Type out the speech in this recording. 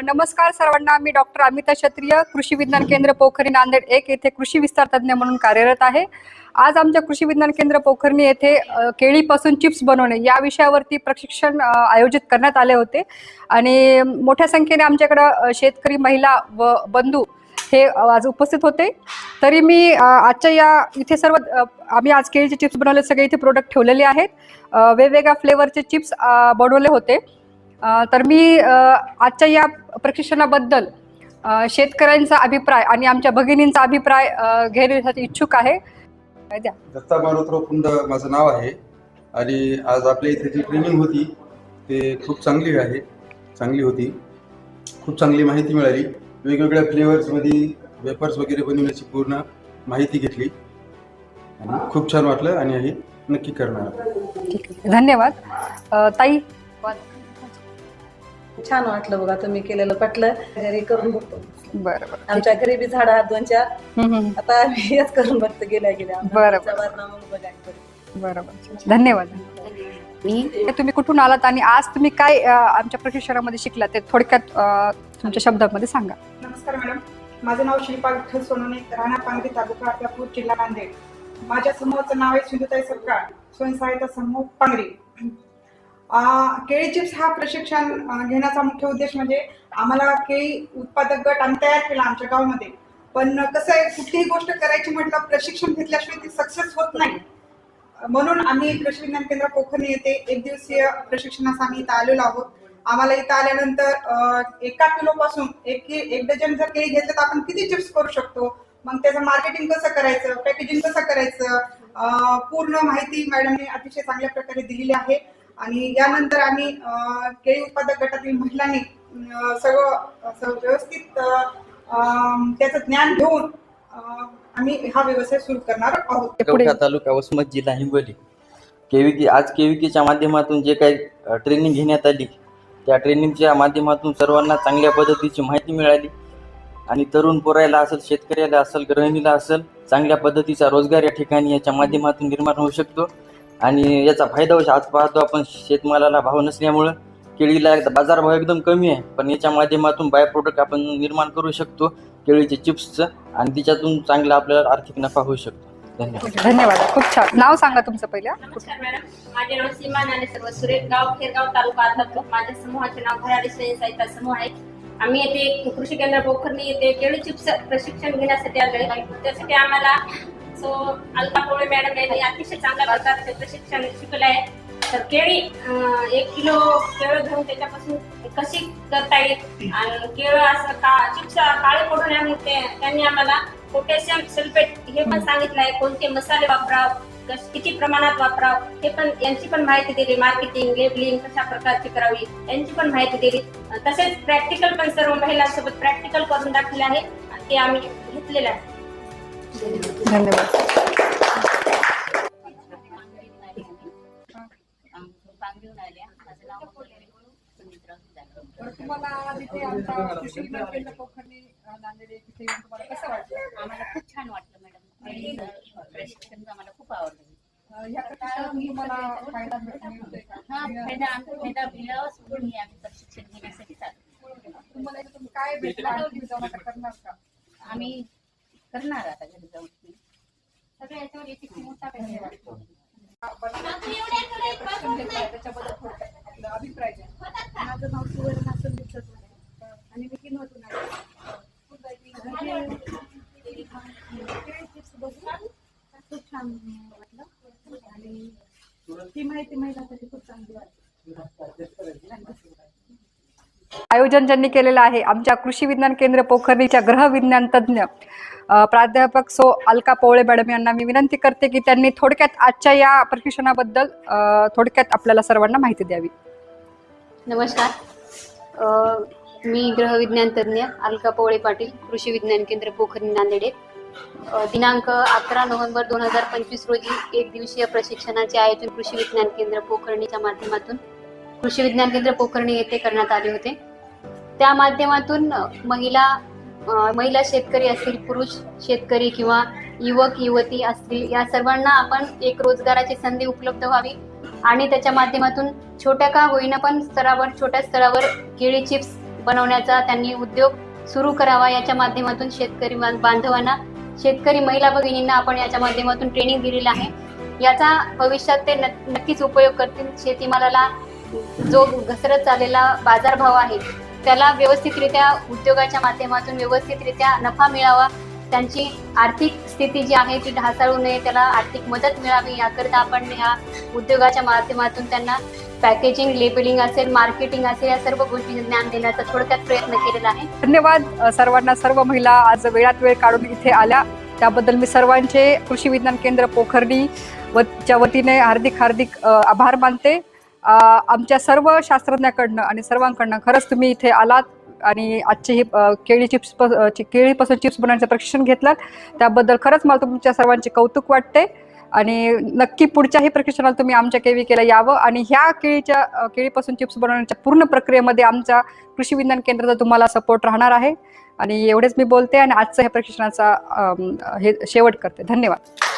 नमस्कार सर्वांना. मी डॉक्टर अमिता क्षत्रिय कृषी विज्ञान केंद्र पोखरी नांदेड एक येथे कृषी विस्तार तज्ज्ञ म्हणून कार्यरत आहे. आज आमच्या कृषी विज्ञान केंद्र पोखरणी येथे केळीपासून चिप्स बनवणे या विषयावरती प्रशिक्षण आयोजित करण्यात आले होते. आणि मोठ्या संख्येने आमच्याकडं शेतकरी महिला व बंधू हे आज उपस्थित होते. तरी मी आजच्या या इथे सर्व आम्ही आज केळीचे चिप्स बनवले सगळे इथे प्रोडक्ट ठेवलेले आहेत. वेगवेगळ्या फ्लेवरचे चिप्स बनवले होते. तर मी आजच्या या प्रशिक्षणाबद्दल शेतकऱ्यांचा अभिप्राय आणि आमच्या भगिनींचा अभिप्राय घेण्यासाठी इच्छुक आहे. दत्ता मारुतराव कुंड माझं नाव आहे. आणि आज आपल्या इथे जी ट्रेनिंग होती ते खूप चांगली आहे. चांगली होती. खूप चांगली माहिती मिळाली. वेगवेगळ्या फ्लेवर्समध्ये वेपर्स वगैरे बनवण्याची पूर्ण माहिती घेतली. आणि खूप छान वाटलं आणि हे नक्की करणार. धन्यवाद. ताई छान वाटलं बघा तुम्ही केलेलं पटलं. घरी करून बघतो. बरं आमच्या घरी बी झाड आहेत दोन चार. आता आम्ही हेच करून बघतो गेल्या गेल्या. बरं, आमच्या वातावरणामुळे बघायला बरं. बरं बरं. धन्यवाद. तुम्ही कुठून आलात आणि आज तुम्ही काय आमच्या प्रशिक्षणामध्ये शिकलात? ते थोडक्यात तुमच्या शब्दामध्ये सांगा. नमस्कार मॅडम. माझं नाव शिल्पा विठ्ठल सोनवणे राणा पांगरी तालुका अर्धापूर जिल्हा नांदेड. माझ्या समूहाचं नाव आहे सिंधुताई सरकार स्वयंसहायता समूह पांगरी. केळी चिप्स हा प्रशिक्षण घेण्याचा मुख्य उद्देश म्हणजे आम्हाला केळी उत्पादक गट आम्ही तयार केला आमच्या गावामध्ये. पण कसं आहे कुठलीही गोष्ट करायची म्हटलं प्रशिक्षण घेतल्याशिवाय ती सक्सेस होत नाही. म्हणून आम्ही कृषी विज्ञान केंद्र कोकणी येथे एक दिवसीय प्रशिक्षणास आम्ही इथं आलेलो आहोत. आम्हाला इथं आल्यानंतर एका किलो पासून एक एक डझन जर केळी घेतलं तर आपण किती चिप्स करू शकतो? मग त्याचं मार्केटिंग कसं करायचं? पॅकेजिंग कसं करायचं? पूर्ण माहिती मॅडमने अतिशय चांगल्या प्रकारे दिलेली आहे. आणि यानंतर आम्ही केळी उत्पादक गटातील महिलांनी सगळं व्यवस्थित त्याचं ज्ञान घेऊन आम्ही हा व्यवसाय सुरू करणार आहोत. तालुका वसमत जिल्हा हिंगोली. केविकी आज केविकीच्या माध्यमातून जे काही ट्रेनिंग घेण्यात आली त्या ट्रेनिंगच्या माध्यमातून सर्वांना चांगल्या पद्धतीची माहिती मिळाली. आणि तरुण पोरायला असेल शेतकऱ्याला असेल गृहिणीला असेल चांगल्या पद्धतीचा रोजगार या ठिकाणी याच्या माध्यमातून निर्माण होऊ शकतो. आणि याचा फायदा होऊ आज पाहतो आपण शेतमालाला भाव नसल्यामुळं केळीला एकदा बाजारभाव एकदम कमी आहे. पण याच्या माध्यमातून बाय प्रोडक्ट आपण निर्माण करू शकतो केळीचे चिप्सचं आणि तिच्यातून चांगला आपल्याला आर्थिक नफा होऊ शकतो. धन्यवाद. धन्यवाद. खूप छान. नाव सांगा तुमचं पहिल्या नमस्कार मॅडम. माझे नाव सीमा ज्ञानेश्वर वसुरे गाव खेरगाव तालुका अर्धापूर माझ्या समूहाचे नाव भराडी स्वयंसहायता समूह आहे. आम्ही येथे कृषी केंद्र पोखर्णी येथे केळी चिप्स प्रशिक्षण घेण्यासाठी आलो आहे. त्यासाठी आम्हाला सो अल्पा पोळे मॅडम यांनी अतिशय चांगल्या प्रकारचे शिक्षण शिकलं आहे. तर केळी एक किलो केळं घेऊन त्याच्यापासून कशी करता येईल? आणि केळं असं का चिप्स काळे पडून म्हणून ते त्यांनी आम्हाला पोटॅशियम सल्फेट हे पण सांगितलं आहे. कोणते मसाले वापराव? किती प्रमाणात वापराव? हे पण यांची पण माहिती दिली. मार्केटिंग लेबलिंग कशा प्रकारची करावी? यांची पण माहिती दिली. तसेच प्रॅक्टिकल पण सर्व महिलांसोबत प्रॅक्टिकल करून दाखवले आहे. ते आम्ही घेतलेलं आहे. धन्यवाद तुम्हाला तिथे आमचा येऊन तुम्हाला कसं वाटलं आम्हाला खूप छान वाटलं मॅडम आणि प्रशिक्षण आम्हाला खूप आवडलं या प्रशिक्षणातून तुम्हाला फायदा मिळतोय का? हा फायदा आमचा फायदा मी आम्ही प्रशिक्षण घेण्यासाठी चालू तुम्हाला काय भेटलं? तुम्ही करणार का आम्ही करणार आता घरी जाऊन सगळ्या याच्यावर एक एक मोठा वाटतो. त्याच्याबद्दल थोडक्यात आपला अभिप्राय द्या. माझं नाव सुवर्णा संदीप आणि मी किनवतून आले. केळी चिप्स बघून खूप छान वाटलं. आणि ती माहिती महिलांसाठी खूप चांगली वाटली. आयोजन ज्यांनी केलेलं आहे आमच्या कृषी विज्ञान केंद्र पोखरणीच्या ग्रह विज्ञान तज्ज्ञ प्राध्यापक सो अलका पोवळे मॅडम यांना मी विनंती करते की त्यांनी थोडक्यात आजच्या या प्रशिक्षणाबद्दल थोडक्यात आपल्याला सर्वांना माहिती द्यावी. नमस्कार. अ, मी ग्रहविज्ञान तज्ज्ञ अलका पोवळे पाटील कृषी विज्ञान केंद्र पोखरी नांदेडे. दिनांक अकरा नोव्हेंबर दोन हजार पंचवीस रोजी एक दिवसीय प्रशिक्षणाचे आयोजन कृषी विज्ञान केंद्र पोखरणीच्या माध्यमातून कृषी विज्ञान केंद्र पोखर्णी येथे करण्यात आले होते. त्या माध्यमातून महिला महिला शेतकरी असतील पुरुष शेतकरी किंवा युवक युवती असतील या सर्वांना आपण एक रोजगाराची संधी उपलब्ध व्हावी आणि त्याच्या माध्यमातून छोट्या का होईना पण स्तरावर छोट्या स्तरावर केळी चिप्स बनवण्याचा त्यांनी उद्योग सुरू करावा याच्या माध्यमातून शेतकरी बांधवांना शेतकरी महिला भगिनींना आपण याच्या माध्यमातून ट्रेनिंग दिलेलं आहे. याचा भविष्यात ते नक्कीच उपयोग करतील. शेतीमालाला जो घसरत चाललेला बाजारभाव आहे त्याला व्यवस्थितरित्या उद्योगाच्या माध्यमातून व्यवस्थितरित्या नफा मिळावा. त्यांची आर्थिक स्थिती जी आहे ती ढासळू नये. त्याला आर्थिक मदत मिळावी. याकरिता आपण ह्या उद्योगाच्या माध्यमातून त्यांना पॅकेजिंग लेबलिंग असेल मार्केटिंग असेल या सर्व गोष्टी ज्ञान देण्याचा थोडक्यात प्रयत्न केलेला आहे. धन्यवाद सर्वांना. सर्व महिला आज वेळात वेळ काढून इथे आल्या. त्याबद्दल मी सर्वांचे कृषी विज्ञान केंद्र पोखर्णी वच्या वतीने हार्दिक हार्दिक आभार मानते. आमच्या सर्व शास्त्रज्ञाकडनं आणि सर्वांकडनं खरंच तुम्ही इथे आलात आणि आजचे ही केळी चिप्स केळीपासून चिप्स बनवण्याचं प्रशिक्षण घेतलात. त्याबद्दल खरंच मला तुमच्या सर्वांचे कौतुक वाटते. आणि नक्की पुढच्याही प्रशिक्षणाला तुम्ही आमच्या केवी केला यावं आणि ह्या केळीच्या केळीपासून चिप्स बनवण्याच्या पूर्ण प्रक्रियेमध्ये आमचा कृषी विज्ञान केंद्राचा तुम्हाला सपोर्ट राहणार आहे. आणि एवढेच मी बोलते आणि आजचं ह्या प्रशिक्षणाचा हे शेवट करते. धन्यवाद.